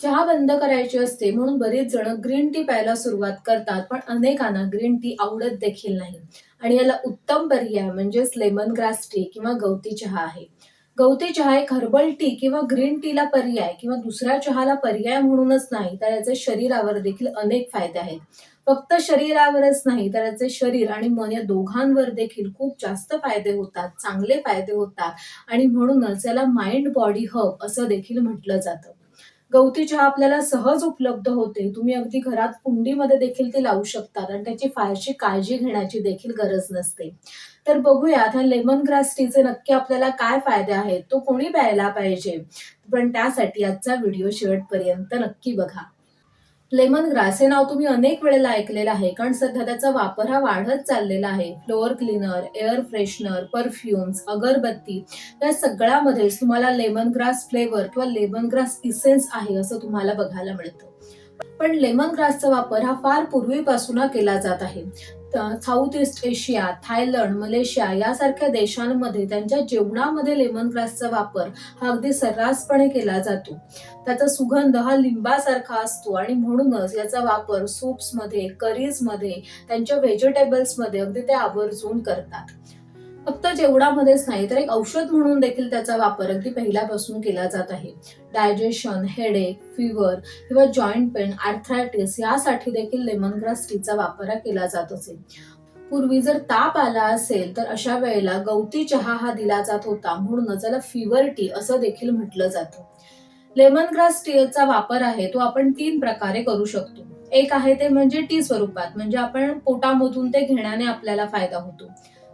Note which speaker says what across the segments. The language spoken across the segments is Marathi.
Speaker 1: चहा बंद करायची असते म्हणून बरेच जण ग्रीन टी प्यायला सुरुवात करतात पण अनेकांना ग्रीन टी आवडत देखील नाही. आणि याला उत्तम पर्याय म्हणजेच लेमन ग्रास टी किंवा गवती चहा आहे. गवती चहा एक हर्बल टी किंवा ग्रीन टीला पर्याय किंवा दुसऱ्या चहाला पर्याय म्हणूनच नाही तर याचे शरीरावर देखील अनेक फायदे आहेत. फक्त शरीरावरच नाही तर याचे शरीर आणि मन या दोघांवर देखील खूप जास्त फायदे होतात चांगले फायदे होतात. आणि म्हणूनच याला माइंड बॉडी हब असं देखील म्हटलं जातं. गवती चहा आपल्याला सहज उपलब्ध होते. तुम्ही अगदी घरात कुंडीमध्ये देखील ते लावू शकतात आणि त्याची फारशी काळजी घेण्याची देखील गरज नसते. तर बघूयात ह्या लेमन ग्रास टीचे नक्की आपल्याला काय फायदे आहेत? तो कोणी प्यायला पाहिजे? पण त्यासाठी आजचा व्हिडिओ शेवटपर्यंत नक्की बघा. लेमन ग्रास हे नाव तुम्ही अनेक वेळेला ऐकलेलं आहे कारण सध्या त्याचा वापर हा वाढत चाललेला आहे. Floor cleaner air freshener perfumes अगरबत्ती या सगळ्यामध्ये तुम्हाला लेमन ग्रास फ्लेवर किंवा लेमन ग्रास इसेन्स आहे असं तुम्हाला बघायला मिळतं. पण लेमन ग्रासचा वापर हा फार पूर्वीपासून केला जात आहे. South East Asia Thailand Malaysia यासारख्या देशांमध्ये त्यांच्या जेवणामध्ये लेमन ग्रासचा वापर हा अगदी सर्रासपणे केला जातो. त्याचा सुगंध हा लिंबासारखा असतो आणि म्हणूनच याचा वापर सूप्समध्ये करीजमध्ये त्यांच्या व्हेजिटेबल्समध्ये अगदी ते आवर्जून करतात. फक्त जेवणामध्येच नाही तर एक औषध म्हणून देखील त्याचा वापर अगदी पहिल्यापासून केला जात आहे. डायजेशन हेडेक फिवर किंवा जॉईंट पेन आर्थरायटिस यासाठी देखील लेमन ग्रास टीचा वापर केला जात असेल पूर्वी जर ताप आला असेल तर अशा वेळेला गवती चहा हा दिला जात होता म्हणूनच त्याला फिवर टी असं देखील म्हटलं जातं. लेमन ग्रास टीचा वापर आहे तो आपण तीन प्रकारे करू शकतो. एक आहे ते म्हणजे टी स्वरूपात म्हणजे आपण पोटामधून ते घेण्याने आपल्याला फायदा होतो.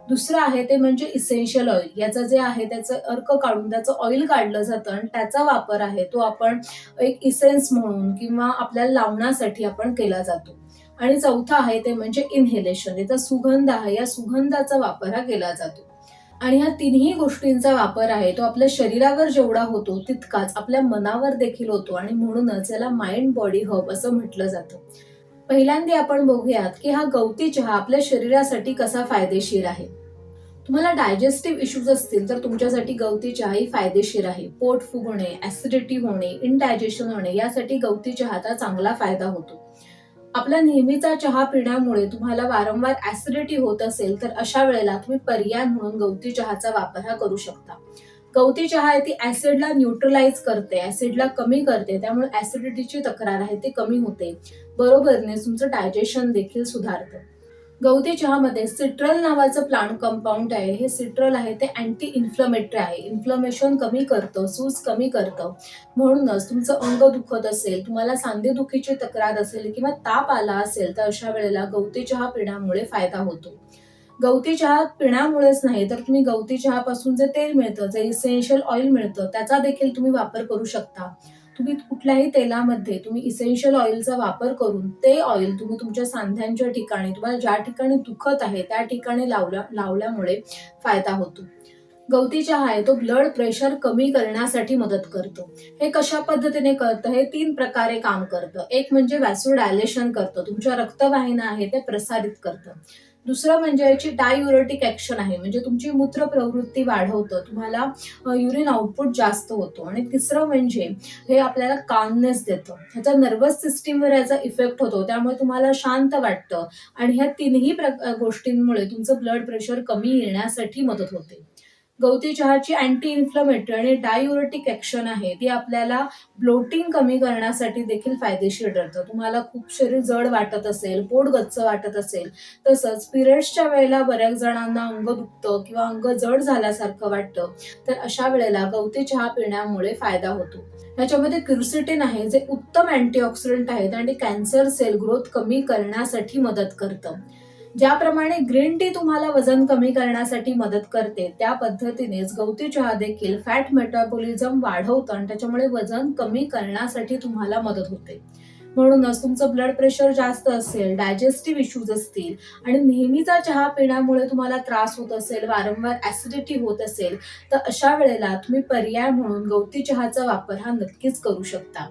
Speaker 1: दुसरं आहे ते म्हणजे इसेन्शियल ऑइल याचं जे आहे त्याचं अर्क काढून त्याचं ऑइल काढलं जातं आणि त्याचा वापर आहे तो आपण एक इसेन्स म्हणून किंवा आपल्याला लावण्यासाठी आपण केला जातो. आणि चौथा आहे ते म्हणजे इनहेलेशन याचा सुगंध आहे या सुगंधाचा वापर हा केला जातो. आणि ह्या तिन्ही गोष्टींचा वापर आहे तो आपल्या शरीरावर जेवढा होतो तितकाच आपल्या मनावर देखील होतो आणि म्हणूनच याला माइंड बॉडी हब असं म्हटलं जातं. पहिल्यांदा आपण बघूयात की हा गवती चहा आपल्या शरीरासाठी कसा फायदेशीर आहे. तुम्हाला डायजेस्टिव्ह इश्यूज असतील तर तुमच्यासाठी गवती चहा ही फायदेशीर आहे. पोट फुगणे ऍसिडिटी होणे इनडायजेशन होणे यासाठी गवती चहाचा चांगला फायदा होतो. आपला नेहमीचा चहा पिण्यामुळे तुम्हाला वारंवार ऍसिडिटी होत असेल तर अशा वेळेला तुम्ही पर्याय म्हणून गवती चहाचा वापर हा करू शकता. गवती चहा आहे ती ऍसिडला न्यूट्रलाइज करते ऍसिडला कमी करते त्यामुळे ऍसिडिटीची तक्रार आहे ती कमी होते. बरोबरने तुमचं डायजेशन देखील सुधारतं. गवती चहामध्ये सिट्रल नावाचं प्लांट कंपाऊंड आहे. हे सिट्रल आहे ते अँटी इन्फ्लमेटरी आहे. इन्फ्लमेशन कमी करतं सूज कमी करतं. म्हणूनच तुमचं अंग दुखत असेल तुम्हाला सांधेदुखीची तक्रार असेल किंवा ताप आला असेल तर अशा वेळेला गवती चहा पिण्यामुळे फायदा होतो. गवती चहा पिण्यामुळेच नाही तर तुम्ही गवती चहापासून जे तेल मिळतं जे इसेन्शियल ऑइल मिळतं त्याचा देखील तुम्ही वापर करू शकता. तुम्ही कुठल्याही तेलामध्ये तुम्ही इसेन्शियल ऑइलचा वापर करून ते ऑइल तुम्ही तुमच्या सांध्यांच्या ठिकाणी तुम्हाला ज्या ठिकाणी दुखत आहे त्या ठिकाणी लावल्या लावल्यामुळे फायदा होतो. गवती चहा आहे तो ब्लड प्रेशर कमी करण्यासाठी मदत करतो. हे कशा पद्धतीने करतं? हे तीन प्रकारे काम करतं. एक म्हणजे डायलेशन करतं. तुमच्या रक्तवाहिन्या आहे ते प्रसारित करतं. दुसरं म्हणजे याची डायुरेटिक ऍक्शन आहे. म्हणजे तुमची मूत्र प्रवृत्ती वाढवतं तुम्हाला युरिन आउटपुट जास्त होतो. आणि तिसरं म्हणजे हे आपल्याला कामनेस देतं. ह्याचा नर्वस सिस्टीमवर याचा इफेक्ट होतो. त्यामुळे तुम्हाला शांत वाटतं. आणि ह्या तिन्ही गोष्टींमुळे तुमचं ब्लड प्रेशर कमी येण्यासाठी मदत होते. गवती चहाची अँटी इन्फ्लमेटरी आणि डायुरेटिक ऍक्शन आहे. ती आपल्याला ब्लोटिंग कमी करण्यासाठी देखील फायदेशीर ठरतं. तुम्हाला खूप शरीर जड वाटत असेल पोट गच्च वाटत असेल तसंच पिरियड्सच्या वेळेला बऱ्याच जणांना अंग दुखतं किंवा अंग जड झाल्यासारखं वाटतं तर अशा वेळेला गवती चहा पिण्यामुळे फायदा होतो. याच्यामध्ये क्युर्सिटिन आहे जे उत्तम अँटीऑक्सिडंट आहेत आणि कॅन्सर सेल ग्रोथ कमी करण्यासाठी मदत करतं. ज्याप्रमाणे ग्रीन टी तुम्हाला वजन कमी करण्यासाठी मदत करते त्या पद्धतीनेच गवती चहा देखील फॅट मेटाबॉलिझम वाढवतं आणि त्याच्यामुळे वजन कमी करण्यासाठी तुम्हाला मदत होते. म्हणूनच तुमचं ब्लड प्रेशर जास्त असेल डायजेस्टिव्ह इश्यूज असतील आणि नेहमीचा चहा पिण्यामुळे तुम्हाला त्रास होत असेल वारंवार ऍसिडिटी होत असेल तर अशा वेळेला तुम्ही पर्याय म्हणून गवती चहाचा वापर हा नक्कीच करू शकता.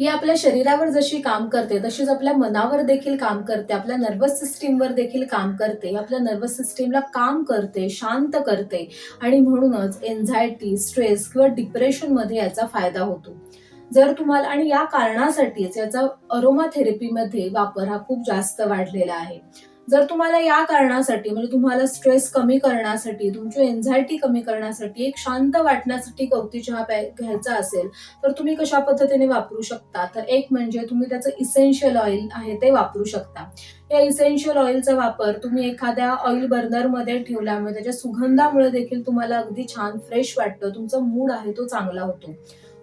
Speaker 1: ही आपल्या शरीरावर जशी काम करते तशीच आपल्या मनावर देखील काम करते आपल्या नर्वस सिस्टीमवर देखील काम करते आपल्या नर्वस सिस्टीमला काम करते शांत करते आणि म्हणूनच एन्झायटी स्ट्रेस किंवा डिप्रेशनमध्ये याचा फायदा होतो. जर तुम्हाला आणि या कारणासाठीच याचा अरोमा थेरपीमध्ये वापर हा खूप जास्त वाढलेला आहे. जर तुम्हाला या कारणासाठी म्हणजे तुम्हाला स्ट्रेस कमी करण्यासाठी तुमची एन्झायटी कमी करण्यासाठी एक शांत वाटण्यासाठी गवती चहा घ्यायचा असेल तर तुम्ही कशा पद्धतीने वापरू शकता? तर एक म्हणजे तुम्ही त्याचं इसेन्शियल ऑइल आहे ते वापरू शकता. या इसेन्शियल ऑइलचा वापर तुम्ही एखाद्या ऑइल बर्नरमध्ये ठेवल्यामुळे म्हणजे त्याच्या सुगंधामुळे देखील तुम्हाला अगदी छान फ्रेश वाटतं तुमचा मूड आहे तो चांगला होतो.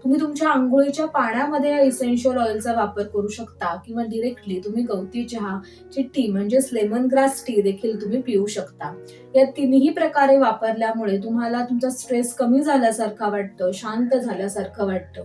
Speaker 1: तुम्ही तुमच्या आंघोळीच्या पाण्यामध्ये या इसेन्शियल ऑइलचा वापर करू शकता किंवा डिरेक्टली तुम्ही गवती चहा ची टी म्हणजेच लेमन ग्रास टी देखील तुम्ही पिऊ शकता. या तिन्ही प्रकारे वापरल्यामुळे तुम्हाला तुमचा स्ट्रेस कमी झाल्यासारखा वाटतं शांत झाल्यासारखं वाटतं.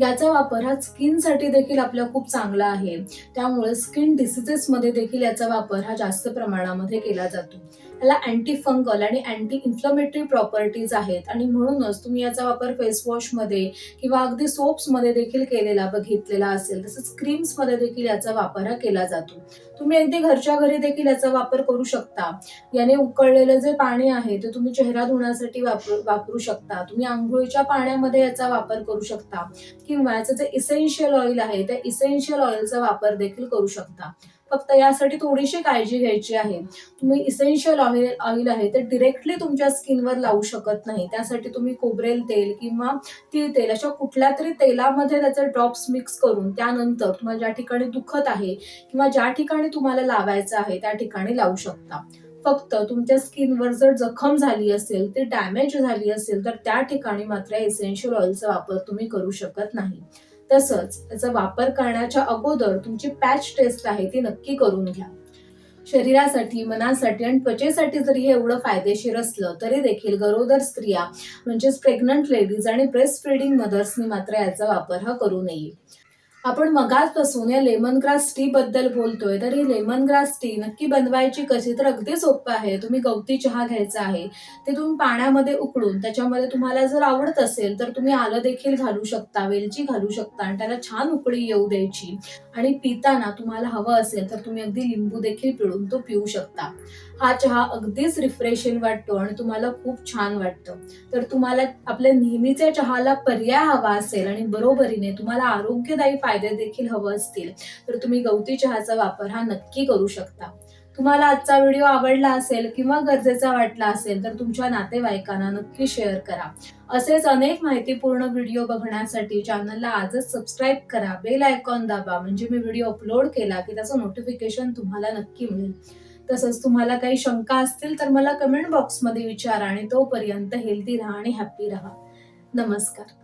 Speaker 1: याचा वापर हा स्किनसाठी देखील आपला खूप चांगला आहे. त्यामुळे स्किन डिसिजेसमध्ये देखील याचा वापर हा जास्त प्रमाणामध्ये केला जातो. ह्याला अँटी फंगल आणि अँटी इन्फ्लमेटरी प्रॉपर्टीज आहेत. आणि म्हणूनच तुम्ही याचा वापर फेसवॉशमध्ये किंवा अगदी सोप्समध्ये देखील केलेला बघितलेला असेल तसंच क्रीम्समध्ये देखील याचा वापर हा केला जातो. तुम्ही अगदी घरच्या घरी देखील याचा वापर करू शकता. याने उकळलेलं जे पाणी आहे ते तुम्ही चेहरा धुण्यासाठी वापरू वापरू शकता. तुम्ही आंघोळीच्या पाण्यामध्ये याचा वापर करू शकता. किंवा याचं जे इसेन्शियल ऑइल आहे त्या इसेन्शियल ऑइलचा वापर देखील करू शकता. फक्त यासाठी थोडीशी काळजी घ्यायची आहे. तुम्ही इसेन्शियल ऑइल ऑइल आहे ते डिरेक्टली तुमच्या स्किनवर लावू शकत नाही. त्यासाठी तुम्ही खोबरेल तेल किंवा तीळ तेल अशा कुठल्या तरी तेलामध्ये त्याचे ड्रॉप्स मिक्स करून त्यानंतर तुम्हाला ज्या ठिकाणी दुखत आहे किंवा ज्या ठिकाणी तुम्हाला लावायचं आहे त्या ठिकाणी लावू शकता. फक्त तुमच्या स्किनवर जर जखम झाली असेल ते डॅमेज झाली असेल तर त्या ठिकाणी मात्र एसेन्शियल ऑइलचा वापर तुम्ही करू शकत नाही. तसंच त्याचा वापर करण्याच्या अगोदर तुमची पॅच टेस्ट आहे ती नक्की करून घ्या. शरीरासाठी मनासाठी आणि त्वचेसाठी जरी हे एवढं फायदेशीर असलं तरी देखील गरोदर स्त्रिया म्हणजेच प्रेग्नंट लेडीज आणि ब्रेस्ट फिडिंग मदर्सनी मात्र याचा वापर हा करू नये. आपण मगाचपासून या लेमन ग्रास टी बद्दल बोलतोय तर ही लेमन ग्रास टी नक्की बनवायची कशी? तर अगदी सोपं आहे. तुम्ही गवती चहा घ्यायचा आहे ते तुम्ही पाण्यामध्ये उकळून त्याच्यामध्ये तुम्हाला जर आवडत असेल तर तुम्ही आलं देखील घालू शकता वेलची घालू शकता आणि त्याला छान उकळी येऊ द्यायची. आणि पिताना तुम्हाला हवं असेल तर तुम्ही अगदी लिंबू देखील पिळून तो पिऊ शकता. हा चहा अगदीच रिफ्रेशिंग वाटतो आणि तुम्हाला खूप छान वाटतं. तर तुम्हाला आपल्या नेहमीच्या चहाला पर्याय हवा असेल आणि बरोबरीने तुम्हाला आरोग्यदायी फायदे देखील हवं असतील तर तुम्ही गवती चहाचा वापर हा नक्की करू शकता. तुम्हाला आजचा व्हिडिओ आवडला असेल किंवा गरजेचा वाटला असेल तर तुमच्या नातेवाईकांना नक्की शेअर करा. असेच अनेक माहितीपूर्ण व्हिडिओ बघण्यासाठी चॅनलला आजच सबस्क्राईब करा. बेल आयकॉन दाबा म्हणजे मी व्हिडिओ अपलोड केला की त्याचं नोटिफिकेशन तुम्हाला नक्की मिळेल. तसंच तुम्हाला काही शंका असतील तर मला कमेंट बॉक्समध्ये विचारा आणि तोपर्यंत हेल्दी राहा आणि हॅप्पी राहा. नमस्कार.